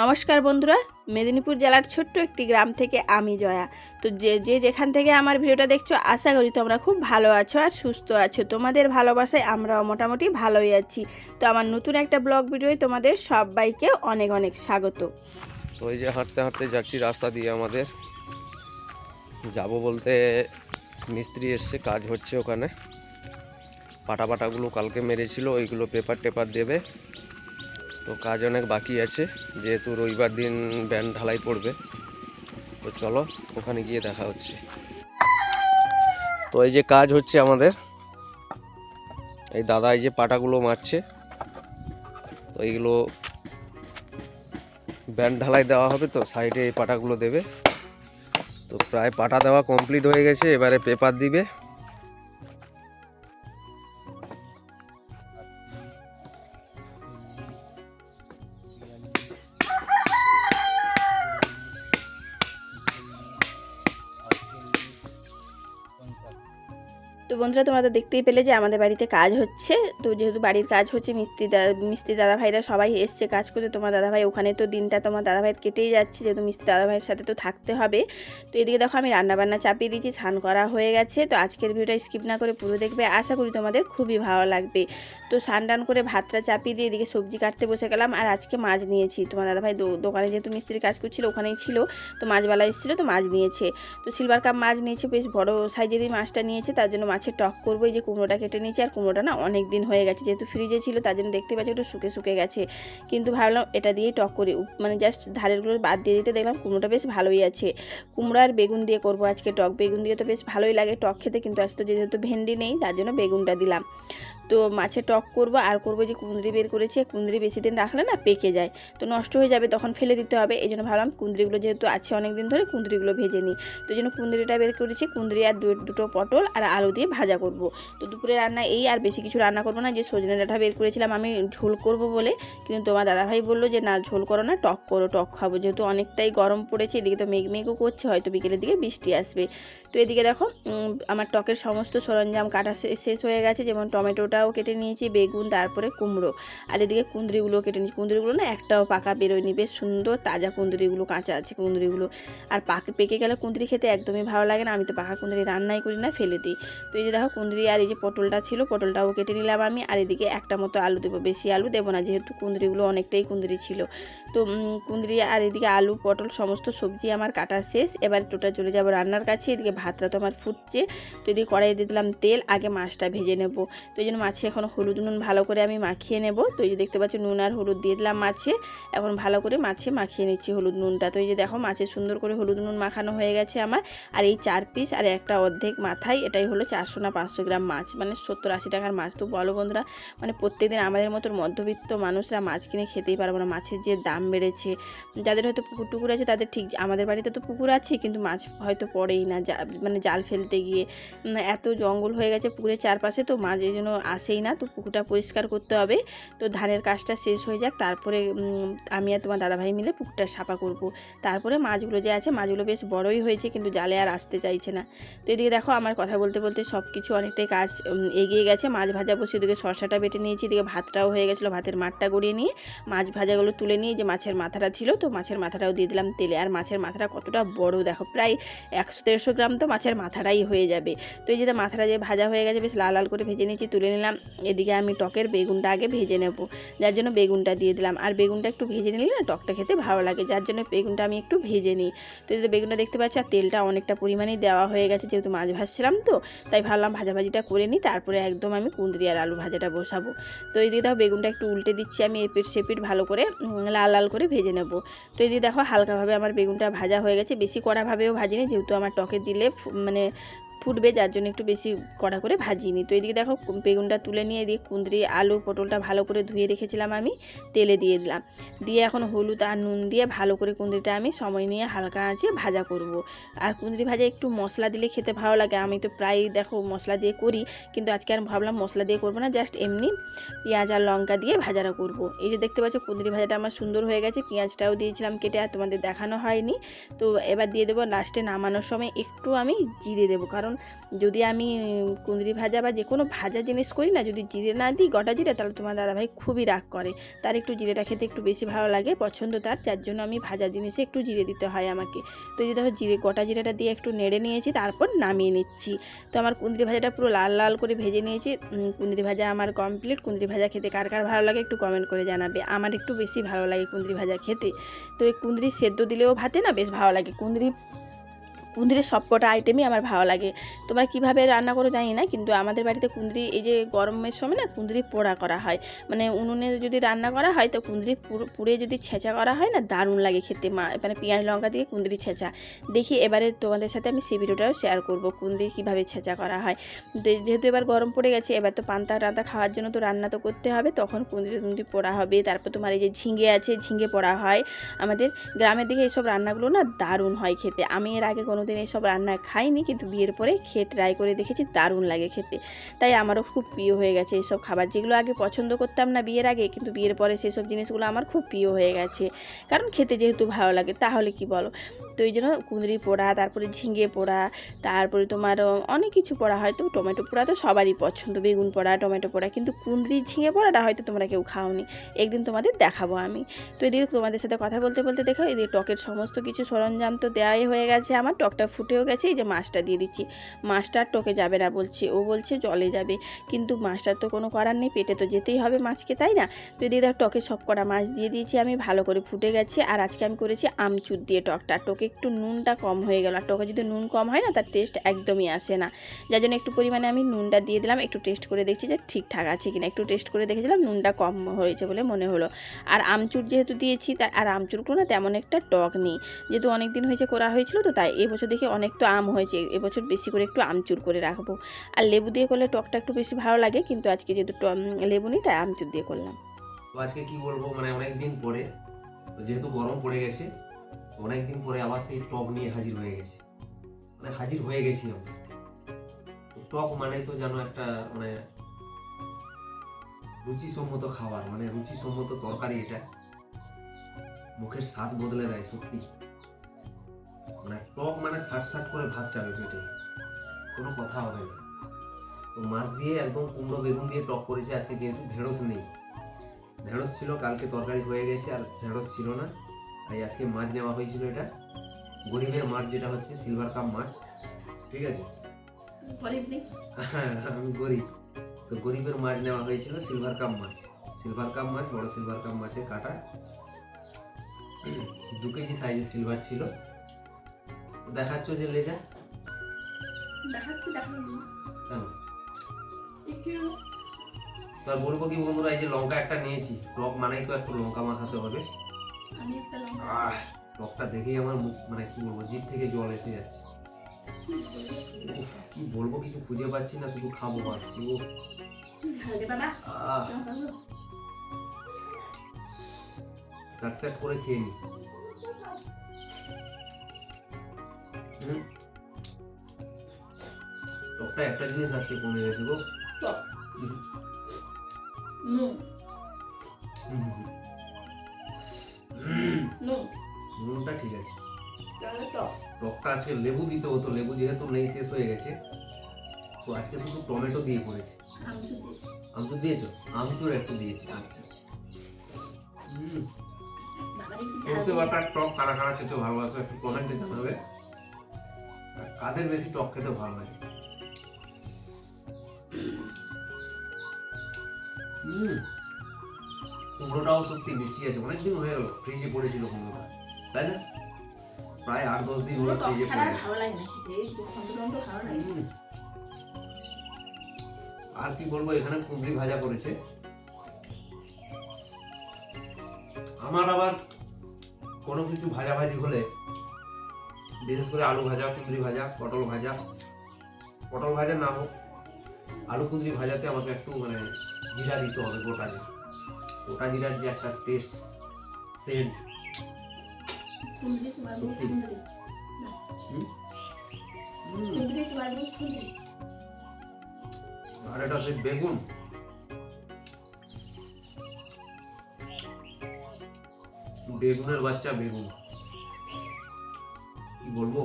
নমস্কার বন্ধুরা, মেদিনীপুর জেলার ছোট্ট একটি গ্রাম থেকে আমি জয়া। তো যে যে যেখান থেকে আমার ভিডিওটা দেখছ, আশা করি তোমরা খুব ভালো আছো আর সুস্থ আছো। তোমাদের ভালোবাসায় আমরাও মোটামুটি ভালোই আছি। তো আমার নতুন একটা ব্লগ ভিডিওয় তোমাদের সবাইকে অনেক অনেক স্বাগত। তো এই যে হাঁটতে হাঁটতে যাচ্ছি রাস্তা দিয়ে আমাদের। যাব বলতে মিস্ত্রি এসছে, কাজ হচ্ছে ওখানে। পাটা পাটাগুলো কালকে মেরেছিল, ওইগুলো পেপার টেপার দেবে। তো কাজ অনেক বাকি আছে, যেহেতু রবিবার দিন ব্যান্ড ঢালাই পড়বে। তো চলো, ওখানে গিয়ে দেখা হচ্ছে। তো এই যে কাজ হচ্ছে আমাদের। এই দাদা এই যে পাটাগুলো মারছে, তো এইগুলো ব্যান্ড ঢালাই দেওয়া হবে তো, সাইডে এই পাটাগুলো দেবে। তো প্রায় পাটা দেওয়া কমপ্লিট হয়ে গেছে, এবারে পেপার দিবে। তো বন্ধুরা, তোমরা তো দেখতেই পেলে যে আমাদের বাড়িতে কাজ হচ্ছে। তো যেহেতু বাড়ির কাজ হচ্ছে, মিস্ত্রি দা- মিস্ত্রি দাদা ভাইরা সবাই এসছে কাজ করতে। তোমার দাদা ভাই ওখানে তো দিনটা তোমার দাদা ভাইয়ের কেটেই যাচ্ছে, যেহেতু মিস্ত্রি দাদা ভাইয়ের সাথে তো থাকতে হবে। তো এদিকে দেখো, আমি রান্নাবান্না চাপিয়ে দিয়েছি, স্নান করা হয়ে গেছে। তো আজকের ভিডিওটা স্কিপ না করে পুরো দেখবে। আশা করি তোমাদের খুবই ভালো লাগবে। তো স্নান টান করে ভাতটা চাপিয়ে দিয়ে এদিকে সবজি কাটতে বসে গেলাম। আর আজকে মাছ নিয়েছি। তোমার দাদা ভাই দো- দোকানে যেহেতু মিস্ত্রি কাজ করছিল, ওখানেই ছিল। তো মাছবালা এসেছিল, তো মাছ নিয়েছে। তো সিলভার কাপ মাছ নিয়েছে, বেশ বড় সাইজেরই মাছটা নিয়েছে, তার জন্য মাছের টক করব এই যে কুমড়োটা কেটে নিয়েছি, আর কুমড়োটা না অনেক দিন হয়ে গেছে, যেহেতু ফ্রিজে ছিল, তার জন্য দেখতে পাচ্ছি একটু শুকে শুকে গেছে। কিন্তু ভাবলাম এটা দিয়েই টক করি মানে জাস্ট ধারেরগুলো বাদ দিয়ে দিতে দেখলাম কুমড়োটা বেশ ভালোই আছে। কুমড়ো আর বেগুন দিয়ে করব আজকে টক, বেগুন দিয়ে তো বেশ ভালোই লাগে টক খেতে, কিন্তু আজ তো যেহেতু ভেন্ডি নেই, তার জন্য বেগুনটা দিলাম। তো মাছের টক করব, আর করব যে কুঁদরি বের করেছে কুঁদরি বেশি দিন রাখলে না পেকে যায়, তো নষ্ট হয়ে যাবে, তখন ফেলে দিতে হবে এই জন্য ভাবলাম কুঁদরিগুলো যেহেতু আছে অনেক দিন ধরে, কুঁদরিগুলো ভেজে নিই। তো জন্য কুঁদরিটা বের করেছি, কুঁদরি আর দুটো পটল আর আলু দিয়ে ভাজা করব। তো দুপুরে রান্না এই আর বেশি কিছু রান্না করব না, যে সজনে ডাঁটা বের করেছিলাম আমি ঝোল করব বলে। কিন্তু তোমার দাদাভাই বলল যে, না, ঝোল করো না, টক করো, টক খাব। যেহেতু অনেকটাই গরম পড়েছে, এদিকে তো মেঘ মেঘও করছে, হয়তো বিকেলের দিকে বৃষ্টি আসবে। তো এদিকে দেখো আমার টকের সমস্ত সরঞ্জাম কাটা শেষ হয়ে গেছে, যেমন টমেটোটাও কেটে নিয়েছি, বেগুন, তারপরে কুমড়ো। আর এদিকে কুঁদরিগুলো কেটে নিয়েছি। কুঁদরিগুলো না, একটাও পাকা বেরোয়নি, বেশ সুন্দর, তাজা কুঁদরিগুলো, কাঁচা আছে কুঁদরিগুলো। আর পাকে, পেকে গেলে কুঁদরি খেতে একদমই ভালো লাগে না, আমি তো পাকা কুঁদরি রান্নাই করি না, ফেলে দিই। তো এই যে দেখো কুঁদরি আর এই যে পটলটা ছিল, পটলটাও কেটে নিলাম আমি। আর এদিকে একটা মতো আলু দেবো, বেশি আলু দেবো না, যেহেতু কুঁদরিগুলো অনেকটাই কুঁদরি ছিল। তো কুঁদরি আর এদিকে আলু, পটল সমস্ত সবজি আমার কাটা শেষ। এবার টোটা চলে যাব রান্নার কাছে, এদিকে ভাতটা তো আমার ফুটছে। তো এদিকে কড়াইয়ে দিয়ে দিলাম তেল, আগে মাছটা ভেজে নেব। তো এই জন্য মাছে এখন হলুদ নুন ভালো করে আমি মাখিয়ে নেব। তো এই যে দেখতে পাচ্ছি নুন আর হলুদ দিয়ে দিলাম মাছে। এখন ভালো করে মাছে মাখিয়ে নিচ্ছি হলুদ নুনটা। তো এই যে দেখো মাছে সুন্দর করে হলুদ নুন মাখানো হয়ে গেছে আমার। আর এই চার পিস আর একটা অর্ধেক মাথায়, এটাই হলো চারশো না পাঁচশো গ্রাম মাছ মানে সত্তর আশি টাকার মাছ। তো বলো বন্ধুরা মানে প্রত্যেকদিন আমাদের মতো মধ্যবিত্ত মানুষরা মাছ কিনে খেতেই পারব না। মাছের যে দাম বেড়েছে, যাদের হয়তো পুকুর টুকুর আছে, তাদের ঠিক আমাদের বাড়িতে তো পুকুর আছে, কিন্তু মাছ হয়তো পড়েই না। মানে জাল ফেলতে গিয়ে এত জঙ্গল হয়ে গেছে পুকুরের চারপাশে, তো মাছ এই জন্য আসেই না। তো পুকুরটা পরিষ্কার করতে হবে। তো ধানের কাজটা শেষ হয়ে যাক, তারপরে আমি আর তোমার দাদাভাই মিলে পুকুরটা সাফা করব। তারপরে মাছগুলো যে আছে, মাছগুলো বেশ বড়ই হয়েছে, কিন্তু জালে আর আসতে চাইছে না। তো এদিকে দেখো, আমার কথা বলতে বলতে সব কিছু অনেকটাই কাজ এগিয়ে গেছে। মাছ ভাজা বসে এদিকে শসাটা বেটে নিয়েছি, এদিকে ভাতটাও হয়ে গেছিল, ভাতের মাঠটা গড়িয়ে নিয়ে মাছ ভাজাগুলো তুলে নিয়ে যে মাছের মাথাটা ছিল, তো মাছের মাথাটাও দিয়ে দিলাম তেলে। আর মাছের মাথাটা কতটা বড়, দেখো, প্রায় একশো দেড়শো গ্রাম তো মাছের মাথাটাই হয়ে যাবে। তো এই যে মাথাটা যে ভাজা হয়ে গেছে, বেশ লাল লাল করে ভেজে নিয়েছি, তুলে নিলাম। এদিকে আমি টকের বেগুনটা আগে ভেজে নেব, যার জন্য বেগুনটা দিয়ে দিলাম। আর বেগুনটা একটু ভেজে নিলে না টকটা খেতে ভালো লাগে, যার জন্য বেগুনটা আমি একটু ভেজে নিই। তো এই বেগুনটা দেখতে পাচ্ছি, আর তেলটা অনেকটা পরিমাণেই দেওয়া হয়ে গেছে, যেহেতু মাছ ভাজছিলাম তো, তাই ভাবলাম ভাজাভাজিটা করে নিই, তারপরে একদম আমি কুঁদরি আর আলু ভাজাটা বসাবো। তো এই দিয়ে দেখো বেগুনটা একটু উল্টে দিচ্ছি, আমি এপিট সেপিট ভালো করে লাল লাল করে ভেজে নেব। তো এই দিয়ে দেখো হালকাভাবে আমার বেগুনটা ভাজা হয়ে গেছে, বেশি কড়াভাবেও ভাজিনি, যেহেতু আমার টকে দিলে মানে ফুটবে, যার জন্য একটু বেশি কড়া করে ভাজিনি তো এদিকে দেখো, বেগুনটা তুলে নিয়ে দিয়ে কুঁদরি, আলু, পটলটা ভালো করে ধুয়ে রেখেছিলাম আমি, তেলে দিয়ে দিলাম দিয়ে এখন হলুদ আর নুন দিয়ে ভালো করে কুঁদরিটা আমি সময় নিয়ে হালকা আঁচে ভাজা করব। আর কুঁদরি ভাজা একটু মশলা দিলে খেতে ভালো লাগে আমি তো প্রায় দেখো মশলা দিয়ে করি, কিন্তু আজকে আর ভাবলাম মশলা দিয়ে করব না, জাস্ট এমনি পেঁয়াজ আর লঙ্কা দিয়ে ভাজাটা করব। এই যে দেখতে পাচ্ছ, কুঁদরি ভাজাটা আমার সুন্দর হয়ে গেছে, পেঁয়াজটাও দিয়েছিলাম কেটে আর তোমাদের দেখানো হয়নি তো এবার দিয়ে দেবো লাস্টে নামানোর সময় একটু আমি জিরে দেবো, কারণ কারণ যদি আমি কুঁদরি ভাজা বা যে কোনো ভাজা জিনিস করি না, যদি জিরে না দিই গোটা জিরে, তাহলে তোমার দাদাভাই খুবই রাগ করে। তার একটু জিরেটা খেতে একটু বেশি ভালো লাগে, পছন্দ তার, যার জন্য আমি ভাজা জিনিসে একটু জিরে দিতে হয় আমাকে। তো এই যে দেখো জিরে, গোটা জিরেটা দিয়ে একটু নেড়ে নিয়েছি, তারপর নামিয়ে নিচ্ছি। তো আমার কুঁদরি ভাজাটা পুরো লাল লাল করে ভেজে নিয়েছি। কুঁদরি ভাজা আমার কমপ্লিট কুঁদরি ভাজা খেতে কার কার ভালো লাগে একটু কমেন্ট করে জানাবে। আমার একটু বেশি ভালো লাগে কুঁদরি ভাজা খেতে। তো এই কুঁদরি সেদ্ধ দিলেও ভাতে না, বেশ ভালো লাগে। কুঁদরি কুঁদরির সবকটা আইটেমই আমার ভালো লাগে। তোমরা কীভাবে রান্না করো জানি না, কিন্তু আমাদের বাড়িতে কুঁদরি এই যে গরমের সময় না কুঁদরি পোড়া করা হয়। মানে উনুনে যদি রান্না করা হয়, তো কুঁদরি পুড়ে যদি ছেঁচা করা হয় না, দারুণ লাগে খেতে। মা মানে পেঁয়াজ লঙ্কা দিয়ে কুঁদরি ছেঁচা। দেখি এবারে তোমাদের সাথে আমি সেই ভিডিওটাও শেয়ার করব কুঁদরি কীভাবে ছেঁচা করা হয়। যেহেতু এবার গরম পড়ে গেছে, এবার তো পান্তা টান্তা খাওয়ার জন্য তো রান্না তো করতে হবে, তখন কুঁদরি কুঁদরি পোড়া হবে। তারপর তোমার এই যে ঝিঙে আছে, ঝিঙে পোড়া হয়। আমাদের গ্রামের দিকে এইসব রান্নাগুলো না দারুণ হয় খেতে। আমি এর আগে কোনোদিন এইসব রান্না খাইনি, কিন্তু বিয়ের পরে খেয়ে ট্রাই করে দেখেছি দারুণ লাগে খেতে। তাই আমারও খুব প্রিয় হয়ে গেছে এইসব খাবার, যেগুলো আগে পছন্দ করতাম না বিয়ের আগে, কিন্তু বিয়ের পরে সেসব জিনিসগুলো আমার খুব প্রিয় হয়ে গেছে। কারণ খেতে যেহেতু ভালো লাগে, তাহলে কি বলো? তো এই জন্য কুঁদরি পোড়া, তারপরে ঝিঙে পোড়া, তারপরে তোমার অনেক কিছু পোড়া হয়তো টমেটো পোড়া তো সবারই পছন্দ, বেগুন পোড়া, টমেটো পোড়া, কিন্তু কুঁদরি, ঝিঙে পোড়াটা হয়তো তোমরা কেউ খাওনি। একদিন তোমাদের দেখাবো আমি। তো এদিকে তোমাদের সাথে কথা বলতে বলতে দেখো, এদিকে টকের সমস্ত কিছু সরঞ্জাম তো দেওয়াই হয়ে গেছে আমার টকটা ফুটেও গেছে, এই যে মাছটা দিয়ে দিচ্ছি। মাছটা আর টকে যাবে না বলছে, ও বলছে জলে যাবে। কিন্তু মাছটার তো কোনো করার নেই, পেটে তো যেতেই হবে মাছকে, তাই না? তো এদিকে দেখো টকে সব কটা মাছ দিয়ে দিয়েছি আমি, ভালো করে ফুটে গেছে। আর আজকে আমি করেছি আমচুর দিয়ে টকটা। টকে একটু নুনটা কম হয়ে গেল। আর টকে যদি নুন কম হয় না, তার টেস্ট একদমই আসে না। যার জন্য একটু পরিমাণে আমি নুনটা দিয়ে দিলাম, একটু টেস্ট করে দেখছি যে ঠিকঠাক আছে কিনা। একটু টেস্ট করে দেখেছিলাম নুনটা কম হয়েছে বলে মনে হলো। আর আমচুর যেহেতু দিয়েছি তা আর আমচুরগুলো না তেমন একটা টক নেই। যেহেতু অনেক দিন হয়েছে, করা হয়েছিল তো, তাই এবছর দেখে অনেক তো আম হয়েছে, এবছর বেশি করে একটু আমচুর করে রাখব। আর লেবু দিয়ে করলে টকটা একটু বেশি ভালো লাগে, কিন্তু আজকে যেহেতু লেবু নেই, তাই আমচুর দিয়ে করলাম। আজকে কি বলব মানে অনেক দিন পরে যেহেতু গরম পড়ে গেছে অনেক দিন পরে আবার সেই টক নিয়ে হাজির হয়ে গেছে। মানে হাজির হয়ে গেছি টক মানে তো যেন একটা মানে রুচিসম্মত খাবার মানে রুচিসম্মত তরকারি এটা। মুখের স্বাদ বদলে দেয়, সত্যি। মানে টক মানে সাট সাট করে ভাত চাবে পেটে। কোনো কথা হবে না। তো মাছ দিয়ে একদম কুমড়ো বেগুন দিয়ে টক করেছে আজকে যেহেতু ঢেঁড়স নেই। ঢেঁড়স ছিল কালকে তরকারি হয়ে গেছে আর ঢেঁড়স ছিল না। তাই আজকে মাছ নেওয়া হয়েছিল এটা। গরিবের মাছ যেটা হচ্ছে সিলভার কাপ মাছ ঠিক আছে? হ্যাঁ আমি গরিব। তো গরিবের মাছ নেওয়া হয়েছিল সিলভার কাপ মাছ। সিলভার কাপ মাছ বড় সিলভার কাপ মাছের কাটা। দু কেজি সাইজের সিলভার ছিল। দেখাচ্ছ যে লেজা দেখাচ্ছি কেন? তার বলব কি বন্ধুরা এই যে লঙ্কা একটা নিয়েছি। টক মানেই তো একটু লঙ্কা মাখাতে হবে। আহ টকটা দেখেই আমার মুখ মানে কি বলব জিভ থেকে জল এসে যাচ্ছে। কি বলব? কিছু খুঁজে পাচ্ছি না শুধু খাব পাচ্ছি ও স্যাট করে খেয়ে নি। টকটা একটা জিনিস আজকে কমে গেছে গো। নুনটা ঠিক আছে। টকটা আজকে লেবু দিতে হতো লেবু যেহেতু নেই শেষ হয়ে গেছে। তো আজকে শুধু টমেটো দিয়ে করেছি। আমচুর দিয়েছ? আমচুর একটু দিয়েছি আচ্ছা। হুম। সর্ষে বাটার টক কারা কারা খেতে ভালোবাসো একটু কমেন্টে জানাবে। কাদের বেশি টক খেতে ভালো লাগে? হুম কুমড়োটাও সত্যি মিষ্টি আছে অনেকদিন হয়ে গেল ফ্রিজে পড়েছিল কুমড়োটা তাই না? প্রায় আট দশ দিন হলো ফ্রিজে পড়ে আর কি বলব এখানে কুঁদরি ভাজা করেছে। আমার আবার কোনো কিছু ভাজাভাজি হলে বিশেষ করে আলু ভাজা কুঁদরি ভাজা পটল ভাজা। পটল ভাজা না হোক আলু কুঁদরি ভাজাতে আমাকে একটু মানে জিরা দিতে হবে গোটা জিরা। গোটা জিরার যে একটা টেস্ট সেন্ট আর এটা হচ্ছে বেগুন। বেগুনের বাচ্চা বেগুন। বলব?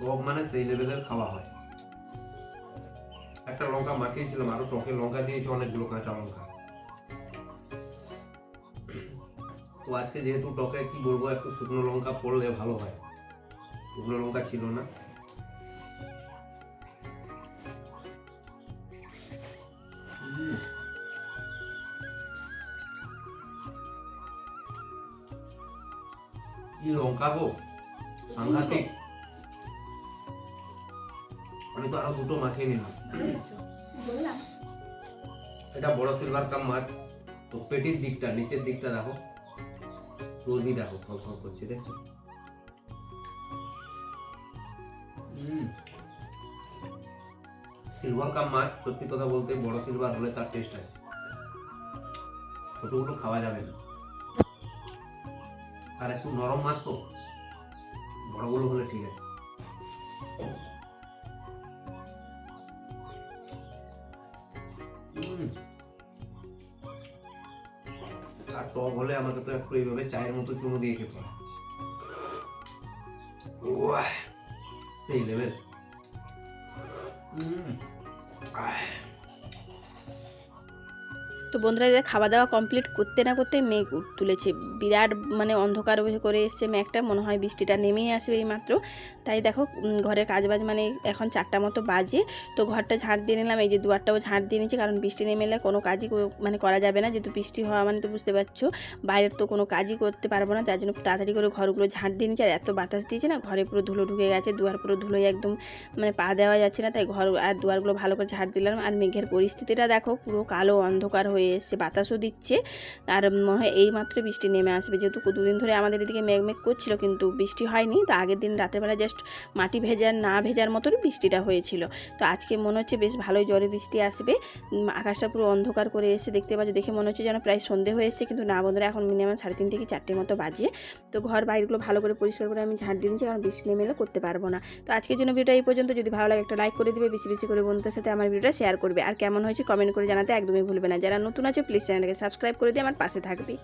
টক মানে সেই লেভেলের খাওয়া হয়। একটা লঙ্কা মাখিয়েছিলাম, আরও টকে লঙ্কা দিয়েছে, অনেকগুলো কাঁচা লঙ্কা। তো আজকে যেহেতু টকে কি বলব একটু শুকনো লঙ্কা পড়লে ভালো হয়। শুকনো লঙ্কা ছিল না। কি লঙ্কা গো? সাংঘাতিক। আমি তো আরও দুটো মাখিয়ে নিলাম। এটা বড় সিলভার কাপ মাছ। তো পেটির দিকটা নিচের দিকটা দেখো। চর্বি দেখো ফল ফল করছে দেখছ সিলভার মাছ, সত্যি কথা বলতে বড় সিলভার হলে তার টেস্ট আছে। ছোটগুলো খাওয়া যাবে না। আর একটু নরম মাছ তো বড়গুলো হলে ঠিক আছে। আর টক হলে আমাকে তো একটু এইভাবে চায়ের মতো চুমু দিয়ে খেতে হয় উয়াহ, সেই লেভেল তো বন্ধুরা যে খাওয়া দাওয়া কমপ্লিট করতে না করতে মেঘ তুলেছে। বিরাট মানে অন্ধকার করে এসছে মেঘটা, মনে হয় বৃষ্টিটা নেমেই আসবে এই মাত্র তাই দেখো ঘরের কাজ বাজ মানে এখন চারটা মতো বাজে। তো ঘরটা ঝাঁট দিয়ে নিলাম, এই যে দুয়ারটাও ঝাঁট দিয়ে নিচ্ছি কারণ বৃষ্টি নেমে এলে কোনো কাজই মানে করা যাবে না। যেহেতু বৃষ্টি হওয়া মানে তো বুঝতে পারছ, বাইরের তো কোনো কাজই করতে পারব না। তার জন্য তাড়াতাড়ি করে ঘরগুলো ঝাঁট দিয়ে নিচ্ছি আর এত বাতাস দিয়েছে না, ঘরে পুরো ধুলো ঢুকে গেছে, দুয়ার পুরো ধুলোই একদম মানে পা দেওয়া যাচ্ছে না। তাই ঘর আর দুয়ারগুলো ভালো করে ঝাঁট দিলাম। আর মেঘের পরিস্থিতিটা দেখো, পুরো কালো অন্ধকার হয়ে এসছে, বাতাসও দিচ্ছে। আর এই মাত্র বৃষ্টি নেমে আসবে। যেহেতু দুদিন ধরে আমাদের এদিকে মেঘ মেঘ করছিল, কিন্তু বৃষ্টি হয়নি। তো আগের দিন রাতের বেলা জাস্ট মাটি ভেজার, না ভেজার মতন বৃষ্টিটা হয়েছিল। তো আজকে মনে হচ্ছে বেশ ভালোই জোরে বৃষ্টি আসবে। আকাশটা পুরো অন্ধকার করে এসে দেখতে পাচ্ছ, দেখে মনে হচ্ছে যেন প্রায় সন্ধে হয়ে এসেছে, কিন্তু না বন্ধুরা, এখন মিনিমাম সাড়ে তিন থেকে চারটের মতো বাজে। তো ঘর বাইরেগুলো ভালো করে পরিষ্কার করে আমি ঝাড় দিয়ে নিচ্ছি কারণ বৃষ্টি নেমে এলে করতে পারব না। তো আজকের জন্য ভিডিওটা এই পর্যন্ত। যদি ভালো লাগে একটা লাইক করে দিবে, বেশি বেশি করে বন্ধুদের সাথে আমার ভিডিওটা শেয়ার করবে। আর কেমন হয়েছে কমেন্ট করে জানাতে একদমই ভুলবে না। যারা নতুন আছো প্লিজ চ্যানেলটাকে সাবস্ক্রাইব করে দিয়ে আমার পাশে থাকবে।